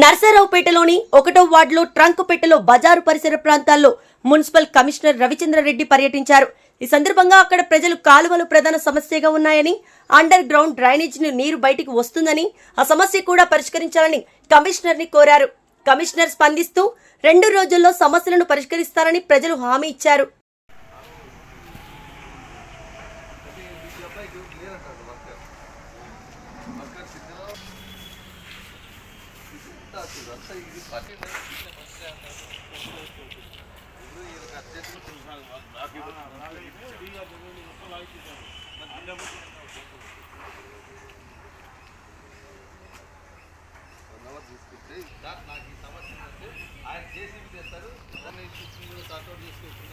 నర్సరావుపేటలోని ఒకటో వార్డులో ట్రంక్ పెట్టెలో బజారు పరిసర ప్రాంతాల్లో మున్సిపల్ కమిషనర్ రవిచంద్రరెడ్డి పర్యటించారు. ఈ సందర్భంగా అక్కడ ప్రజలు కాలువలు ప్రధాన సమస్యగా ఉన్నాయని అండర్ గ్రౌండ్ డ్రైనేజ్ నీరు బయటికి వస్తుందని ఆ సమస్య కూడా పరిష్కరించాలని కమిషనర్ని కోరారు. కమిషనర్ స్పందిస్తూ రెండు రోజుల్లో సమస్యలను పరిష్కరిస్తారని ప్రజలు హామీ ఇచ్చారు. తీసుకుంటే సార్ నాకు ఈ సమస్య ఉందంటే ఆయన చేసి చేస్తారు దాన్ని సార్ట్అవుట్ చేసుకుంటున్నాం